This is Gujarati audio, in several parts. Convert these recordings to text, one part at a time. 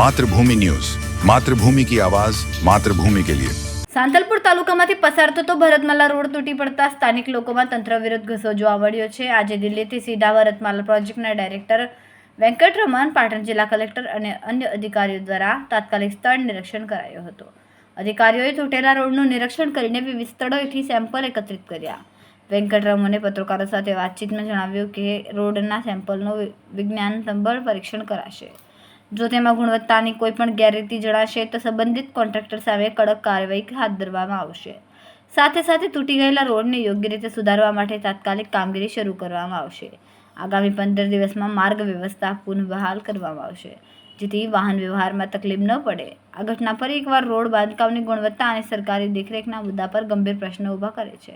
માતૃભૂમિ ન્યૂઝ. માતૃભૂમિ કી આવાજ, માતૃભૂમિ કે લિયે. સાંતલપુર તાલુકામાંથી પસાર થતો ભરતમાલા રોડ તૂટી પડતા સ્થાનિક લોકોમાં તંત્ર વિરુદ્ધ ગુસ્સો જોવા મળ્યો છે. આજે દિલ્હીથી સીધા ભારતમાલા પ્રોજેક્ટના ડાયરેક્ટર વેંકટરમન, પાટણ જિલ્લા કલેક્ટર અને અન્ય અધિકારીઓ દ્વારા તાત્કાલિક સ્થળ નિરીક્ષણ કરાયો હતો. અધિકારીઓએ તૂટેલા રોડનું નિરીક્ષણ કરીને વિવિધ સ્થળોએથી સેમ્પલ એકત્રિત કર્યા. વેંકટરમણે પત્રકારો સાથે વાતચીતમાં જણાવ્યું કે રોડના સેમ્પલનું વિજ્ઞાન સંબળ પરીક્ષણ કરાશે. જો તેમાં ગુણવત્તાની કોઈ પણ ગેરરીતિ જણાશે તો સંબંધિત કોન્ટ્રાક્ટર સામે કડક કાર્યવાહી હાથ ધરવામાં આવશે. સાથે સાથે તૂટી ગયેલા રોડને યોગ્ય રીતે સુધારવા માટે તાત્કાલિક કામગીરી શરૂ કરવામાં આવશે. આગામી પંદર દિવસમાં માર્ગ વ્યવસ્થા પુનઃબહાલ કરવામાં આવશે, જેથી વાહન વ્યવહારમાં તકલીફ ન પડે. આ ઘટના ફરી એકવાર રોડ બાંધકામની ગુણવત્તા અને સરકારી દેખરેખના મુદ્દા પર ગંભીર પ્રશ્નો ઊભા કરે છે.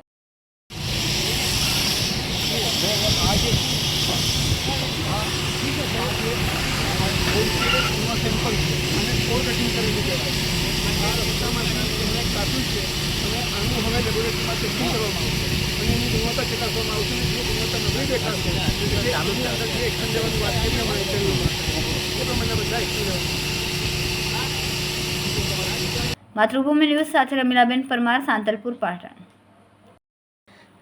માતૃભૂમિ ન્યૂઝ સાથે રમીલાબેન પરમાર સાંતલપુર પાટણ.